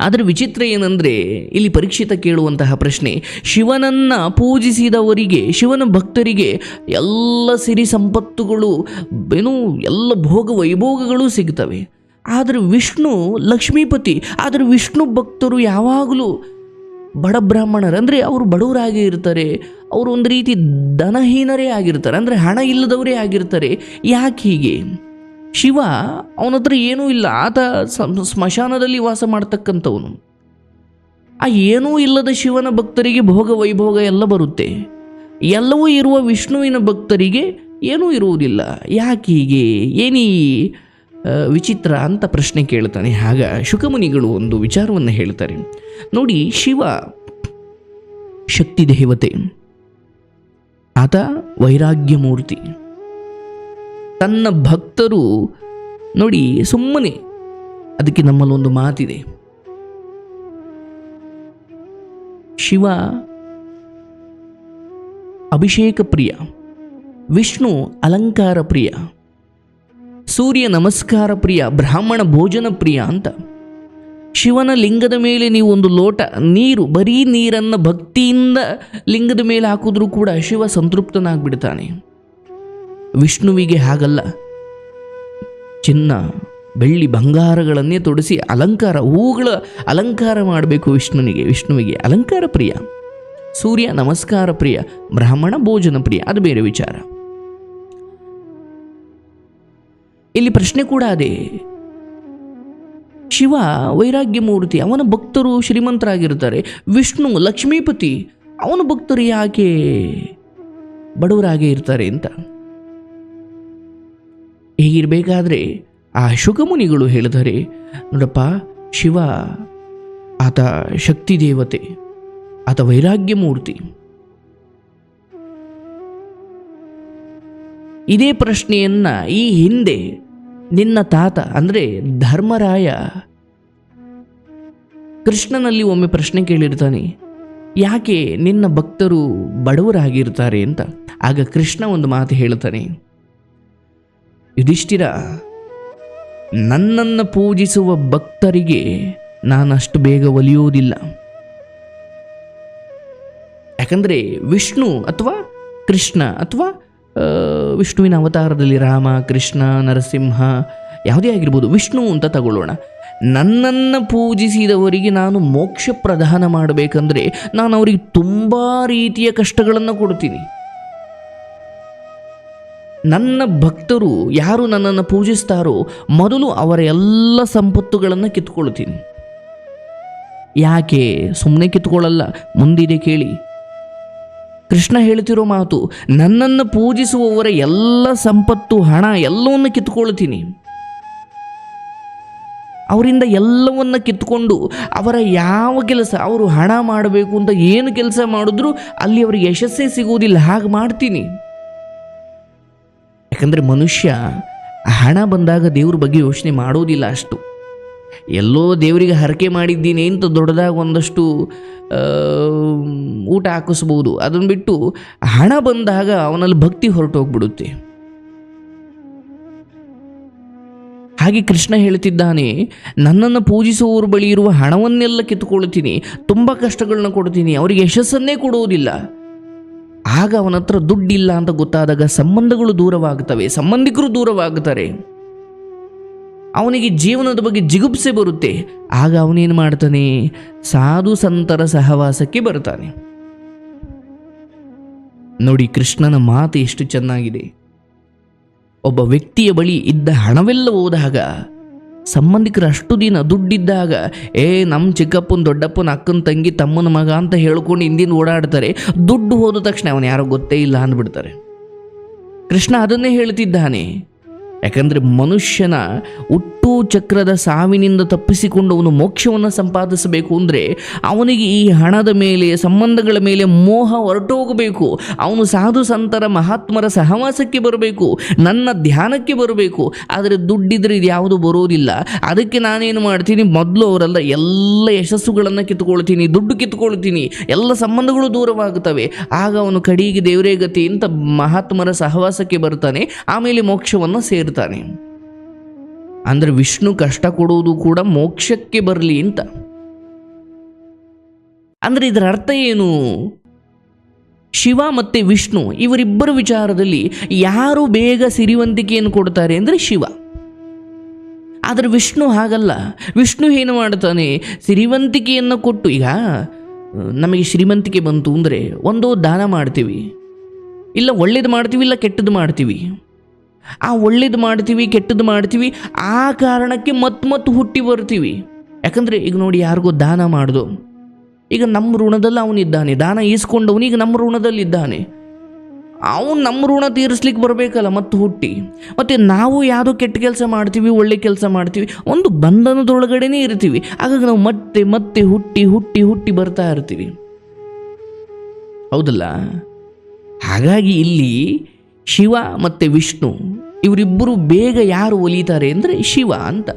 ಆದರೆ ವಿಚಿತ್ರ ಏನಂದರೆ ಇಲ್ಲಿ ಪರೀಕ್ಷಿತ ಕೇಳುವಂತಹ ಪ್ರಶ್ನೆ, ಶಿವನನ್ನು ಪೂಜಿಸಿದವರಿಗೆ, ಶಿವನ ಭಕ್ತರಿಗೆ ಎಲ್ಲ ಸಿರಿ ಸಂಪತ್ತುಗಳು, ಏನು ಎಲ್ಲ ಭೋಗ ವೈಭೋಗಗಳು ಸಿಗ್ತವೆ. ಆದರೆ ವಿಷ್ಣು ಲಕ್ಷ್ಮೀಪತಿ, ಆದರೆ ವಿಷ್ಣು ಭಕ್ತರು ಯಾವಾಗಲೂ ಬಡ ಬ್ರಾಹ್ಮಣರು, ಅಂದರೆ ಅವರು ಬಡವರಾಗಿ ಇರ್ತಾರೆ, ಅವರು ಒಂದು ರೀತಿ ಧನಹೀನರೇ ಆಗಿರ್ತಾರೆ, ಅಂದರೆ ಹಣ ಇಲ್ಲದವರೇ ಆಗಿರ್ತಾರೆ, ಯಾಕೆ ಹೀಗೆ? ಶಿವ ಅವನ ಹತ್ರ ಏನೂ ಇಲ್ಲ. ಆತ ಸ್ಮಶಾನದಲ್ಲಿ ವಾಸ ಮಾಡ್ತಕ್ಕಂಥವನು. ಆ ಏನೂ ಇಲ್ಲದ ಶಿವನ ಭಕ್ತರಿಗೆ ಭೋಗ ವೈಭೋಗ ಎಲ್ಲ ಬರುತ್ತೆ. ಎಲ್ಲವೂ ಇರುವ ವಿಷ್ಣುವಿನ ಭಕ್ತರಿಗೆ ಏನೂ ಇರುವುದಿಲ್ಲ. ಯಾಕೆ ಹೀಗೆ? ಏನೀ ವಿಚಿತ್ರ ಅಂತ ಪ್ರಶ್ನೆ ಕೇಳ್ತಾನೆ. ಆಗ ಶುಕಮುನಿಗಳು ಒಂದು ವಿಚಾರವನ್ನು ಹೇಳ್ತಾರೆ. ನೋಡಿ, ಶಿವ ಶಕ್ತಿ ದೇವತೆ, ಆತ ವೈರಾಗ್ಯ ಮೂರ್ತಿ ತನ್ನ ಭಕ್ತರು ನೋಡಿ ಸುಮ್ಮನೆ ಅದಕ್ಕೆ ನಮ್ಮಲ್ಲೊಂದು ಮಾತಿದೆ. ಶಿವ ಅಭಿಷೇಕ ಪ್ರಿಯ, ವಿಷ್ಣು ಅಲಂಕಾರ ಪ್ರಿಯ, ಸೂರ್ಯ ನಮಸ್ಕಾರ ಪ್ರಿಯ, ಬ್ರಾಹ್ಮಣ ಭೋಜನ ಪ್ರಿಯ ಅಂತ. ಶಿವನ ಲಿಂಗದ ಮೇಲೆ ನೀವು ಒಂದು ಲೋಟ ನೀರು, ಬರೀ ನೀರನ್ನು ಭಕ್ತಿಯಿಂದ ಲಿಂಗದ ಮೇಲೆ ಹಾಕಿದ್ರೂ ಕೂಡ ಶಿವ ಸಂತೃಪ್ತನಾಗ್ಬಿಡ್ತಾನೆ. ವಿಷ್ಣುವಿಗೆ ಹಾಗಲ್ಲ. ಚಿನ್ನ, ಬೆಳ್ಳಿ, ಬಂಗಾರಗಳನ್ನೇ ತೊಡಿಸಿ ಅಲಂಕಾರ ಹೂಗಳ ಅಲಂಕಾರ ಮಾಡಬೇಕು ವಿಷ್ಣುವಿಗೆ ವಿಷ್ಣುವಿಗೆ. ಅಲಂಕಾರ ಪ್ರಿಯ. ಸೂರ್ಯ ನಮಸ್ಕಾರ ಪ್ರಿಯ, ಬ್ರಾಹ್ಮಣ ಭೋಜನ ಪ್ರಿಯ, ಅದು ಬೇರೆ ವಿಚಾರ. ಇಲ್ಲಿ ಪ್ರಶ್ನೆ ಕೂಡ ಅದೇ. ಶಿವ ವೈರಾಗ್ಯ ಮೂರ್ತಿ, ಅವನ ಭಕ್ತರು ಶ್ರೀಮಂತರಾಗಿರ್ತಾರೆ ವಿಷ್ಣು ಲಕ್ಷ್ಮೀಪತಿ, ಅವನ ಭಕ್ತರು ಯಾಕೆ ಬಡವರಾಗೇ ಇರ್ತಾರೆ ಅಂತ. ಹೀಗಿರಬೇಕಾದ್ರೆ ಆ ಶುಕಮುನಿಗಳು ಹೇಳಿದರೆ, ನೋಡಪ್ಪ, ಶಿವ, ಆತ ಶಕ್ತಿ ದೇವತೆ ಆತ ವೈರಾಗ್ಯ ಮೂರ್ತಿ ಇದೇ ಪ್ರಶ್ನೆಯನ್ನ ಈ ಹಿಂದೆ ನಿನ್ನ ತಾತ, ಅಂದರೆ ಧರ್ಮರಾಯ, ಕೃಷ್ಣನಲ್ಲಿ ಒಮ್ಮೆ ಪ್ರಶ್ನೆ ಕೇಳಿರ್ತಾನೆ, ಯಾಕೆ ನಿನ್ನ ಭಕ್ತರು ಬಡವರಾಗಿರ್ತಾರೆ ಅಂತ? ಆಗ ಕೃಷ್ಣ ಒಂದು ಮಾತು ಹೇಳ್ತಾನೆ ಯುಧಿಷ್ಠಿರ, ನನ್ನನ್ನು ಪೂಜಿಸುವ ಭಕ್ತರಿಗೆ ನಾನಷ್ಟು ಬೇಗ ಒಲಿಯುವುದಿಲ್ಲ. ಯಾಕಂದರೆ ವಿಷ್ಣು ಅಥವಾ ಕೃಷ್ಣ ಅಥವಾ ವಿಷ್ಣುವಿನ ಅವತಾರದಲ್ಲಿ ರಾಮ, ಕೃಷ್ಣ, ನರಸಿಂಹ ಯಾವುದೇ ಆಗಿರ್ಬೋದು, ವಿಷ್ಣು ಅಂತ ತಗೊಳ್ಳೋಣ. ನನ್ನನ್ನು ಪೂಜಿಸಿದವರಿಗೆ ನಾನು ಮೋಕ್ಷ ಪ್ರದಾನ ಮಾಡಬೇಕಂದ್ರೆ ನಾನು ಅವರಿಗೆ ತುಂಬ ರೀತಿಯ ಕಷ್ಟಗಳನ್ನು ಕೊಡ್ತೀನಿ ನನ್ನ ಭಕ್ತರು ಯಾರು ನನ್ನನ್ನು ಪೂಜಿಸ್ತಾರೋ ಮೊದಲು ಅವರ ಎಲ್ಲ ಸಂಪತ್ತುಗಳನ್ನು ಕಿತ್ಕೊಳ್ತೀನಿ ಯಾಕೆ? ಸುಮ್ಮನೆ ಕಿತ್ಕೊಳ್ಳಲ್ಲ ಮುಂದಿದೆ ಕೇಳಿ. ಕೃಷ್ಣ ಹೇಳ್ತಿರೋ ಮಾತು, ನನ್ನನ್ನು ಪೂಜಿಸುವವರ ಎಲ್ಲ ಸಂಪತ್ತು, ಹಣ ಎಲ್ಲವನ್ನು ಕಿತ್ಕೊಳ್ತೀನಿ ಅವರಿಂದ ಎಲ್ಲವನ್ನು ಕಿತ್ಕೊಂಡು ಅವರ ಯಾವ ಕೆಲಸ, ಅವರು ಹಣ ಮಾಡಬೇಕು ಅಂತ ಏನು ಕೆಲಸ ಮಾಡಿದ್ರೂ ಅಲ್ಲಿ ಅವರಿಗೆ ಯಶಸ್ಸೇ ಸಿಗುವುದಿಲ್ಲ. ಹಾಗೆ ಮಾಡ್ತೀನಿ. ಯಾಕಂದರೆ ಮನುಷ್ಯ ಹಣ ಬಂದಾಗ ದೇವ್ರ ಬಗ್ಗೆ ಯೋಚನೆ ಮಾಡೋದಿಲ್ಲ ಅಷ್ಟು. ಎಲ್ಲೋ ದೇವರಿಗೆ ಹರಕೆ ಮಾಡಿದ್ದೀನಿ ಅಂತ ದೊಡ್ಡದಾಗಿ ಒಂದಷ್ಟು ಊಟ ಹಾಕಿಸ್ಬೋದು. ಅದನ್ನು ಬಿಟ್ಟು ಹಣ ಬಂದಾಗ ಅವನಲ್ಲಿ ಭಕ್ತಿ ಹೊರಟೋಗ್ಬಿಡುತ್ತೆ. ಹಾಗೆ ಕೃಷ್ಣ ಹೇಳ್ತಿದ್ದಾನೆ, ನನ್ನನ್ನು ಪೂಜಿಸುವವ್ರ ಬಳಿ ಇರುವ ಹಣವನ್ನೆಲ್ಲ ಕಿತ್ಕೊಳ್ತೀನಿ ತುಂಬ ಕಷ್ಟಗಳನ್ನ ಕೊಡ್ತೀನಿ, ಅವರಿಗೆ ಯಶಸ್ಸನ್ನೇ ಕೊಡುವುದಿಲ್ಲ ಆಗ ಅವನ ಹತ್ರ ದುಡ್ಡಿಲ್ಲ ಅಂತ ಗೊತ್ತಾದಾಗ ಸಂಬಂಧಗಳು ದೂರವಾಗುತ್ತವೆ ಸಂಬಂಧಿಕರು ದೂರವಾಗುತ್ತಾರೆ ಅವನಿಗೆ ಜೀವನದ ಬಗ್ಗೆ ಜಿಗುಪ್ಸೆ ಬರುತ್ತೆ. ಆಗ ಅವನೇನು ಮಾಡ್ತಾನೆ? ಸಾಧು ಸಂತರ ಸಹವಾಸಕ್ಕೆ ಬರ್ತಾನೆ. ನೋಡಿ, ಕೃಷ್ಣನ ಮಾತು ಎಷ್ಟು ಚೆನ್ನಾಗಿದೆ. ಒಬ್ಬ ವ್ಯಕ್ತಿಯ ಬಳಿ ಇದ್ದ ಹಣವೆಲ್ಲ ಹೋದಾಗ ಸಂಬಂಧಿಕರು ಅಷ್ಟು ದಿನ ದುಡ್ಡಿದ್ದಾಗ, ಏ ನಮ್ಮ ಚಿಕ್ಕಪ್ಪನ, ದೊಡ್ಡಪ್ಪನ, ಅಕ್ಕನ ತಂಗಿ, ತಮ್ಮನ ಮಗ ಅಂತ ಹೇಳ್ಕೊಂಡು ಹಿಂದಿನ ಓಡಾಡ್ತಾರೆ. ದುಡ್ಡು ಹೋದ ತಕ್ಷಣ ಅವನು ಯಾರೋ ಗೊತ್ತೇ ಇಲ್ಲ ಅಂದ್ಬಿಡ್ತಾರೆ. ಕೃಷ್ಣ ಅದನ್ನೇ ಹೇಳ್ತಿದ್ದಾನೆ. ಯಾಕಂದರೆ ಮನುಷ್ಯನ ಹುಟ್ಟು ಚಕ್ರದ ಸಾವಿನಿಂದ ತಪ್ಪಿಸಿಕೊಂಡು ಅವನು ಮೋಕ್ಷವನ್ನು ಸಂಪಾದಿಸಬೇಕು ಅಂದರೆ ಅವನಿಗೆ ಈ ಹಣದ ಮೇಲೆ, ಸಂಬಂಧಗಳ ಮೇಲೆ ಮೋಹ ಹೊರಟೋಗಬೇಕು. ಅವನು ಸಾಧು ಸಂತರ, ಮಹಾತ್ಮರ ಸಹವಾಸಕ್ಕೆ ಬರಬೇಕು, ನನ್ನ ಧ್ಯಾನಕ್ಕೆ ಬರಬೇಕು. ಆದರೆ ದುಡ್ಡಿದ್ರೆ ಇದು ಯಾವುದು ಬರೋದಿಲ್ಲ. ಅದಕ್ಕೆ ನಾನೇನು ಮಾಡ್ತೀನಿ? ಮೊದಲು ಅವರೆಲ್ಲ ಎಲ್ಲ ಯಶಸ್ಸುಗಳನ್ನು ಕಿತ್ಕೊಳ್ತೀನಿ ದುಡ್ಡು ಕಿತ್ಕೊಳ್ತೀನಿ ಎಲ್ಲ ಸಂಬಂಧಗಳು ದೂರವಾಗುತ್ತವೆ. ಆಗ ಅವನು ಕಡೆಗೆ ದೇವರೇ ಗತಿ ಅಂತ ಮಹಾತ್ಮರ ಸಹವಾಸಕ್ಕೆ ಬರ್ತಾನೆ, ಆಮೇಲೆ ಮೋಕ್ಷವನ್ನು ಸೇರ್ತಾನೆ. ಅಂದರೆ ವಿಷ್ಣು ಕಷ್ಟ ಕೊಡುವುದು ಕೂಡ ಮೋಕ್ಷಕ್ಕೆ ಬರಲಿ ಅಂತ. ಅಂದರೆ ಇದರ ಅರ್ಥ ಏನು? ಶಿವ ಮತ್ತು ವಿಷ್ಣು ಇವರಿಬ್ಬರ ವಿಚಾರದಲ್ಲಿ ಯಾರು ಬೇಗ ಸಿರಿವಂತಿಕೆಯನ್ನು ಕೊಡ್ತಾರೆ ಅಂದರೆ ಶಿವ. ಆದರೆ ವಿಷ್ಣು ಹಾಗಲ್ಲ. ವಿಷ್ಣು ಏನು ಮಾಡ್ತಾನೆ? ಸಿರಿವಂತಿಕೆಯನ್ನು ಕೊಟ್ಟು, ಈಗ, ನಮಗೆ ಶ್ರೀಮಂತಿಕೆ ಬಂತು ಅಂದರೆ ಒಂದು ದಾನ ಮಾಡ್ತೀವಿ. ಇಲ್ಲ ಒಳ್ಳೇದು ಮಾಡ್ತೀವಿ, ಇಲ್ಲ ಕೆಟ್ಟದ್ದು ಮಾಡ್ತೀವಿ. ಆ ಒಳ್ಳೇದು ಮಾಡ್ತೀವಿ, ಕೆಟ್ಟದ್ದು ಮಾಡ್ತೀವಿ, ಆ ಕಾರಣಕ್ಕೆ ಮತ್ತೆ ಮತ್ತೆ ಹುಟ್ಟಿ ಬರ್ತೀವಿ. ಯಾಕಂದರೆ ಈಗ ನೋಡಿ ಯಾರಿಗೂ ದಾನ ಮಾಡ್ದು. ಈಗ ನಮ್ಮ ಋಣದಲ್ಲಿ ಅವನಿದ್ದಾನೆ ದಾನ ಈಸ್ಕೊಂಡವನು ಈಗ ನಮ್ಮ ಋಣದಲ್ಲಿದ್ದಾನೆ ಅವನು ನಮ್ಮ ಋಣ ತೀರಿಸ್ಲಿಕ್ಕೆ ಬರಬೇಕಲ್ಲ ಮತ್ತು ಹುಟ್ಟಿ. ಮತ್ತು ನಾವು ಯಾವುದೋ ಕೆಟ್ಟ ಕೆಲಸ ಮಾಡ್ತೀವಿ, ಒಳ್ಳೆ ಕೆಲಸ ಮಾಡ್ತೀವಿ, ಒಂದು ಬಂಧನದೊಳಗಡೆನೇ ಇರ್ತೀವಿ. ಹಾಗಾಗಿ ನಾವು ಮತ್ತೆ ಮತ್ತೆ ಹುಟ್ಟಿ ಹುಟ್ಟಿ ಹುಟ್ಟಿ ಬರ್ತಾ ಇರ್ತೀವಿ. ಹೌದಲ್ಲ? ಹಾಗಾಗಿ ಇಲ್ಲಿ ಶಿವ ಮತ್ತು ವಿಷ್ಣು ಇವರಿಬ್ಬರು ಬೇಗ ಯಾರು ಒಲಿತಾರೆ ಅಂದರೆ ಶಿವ ಅಂತ.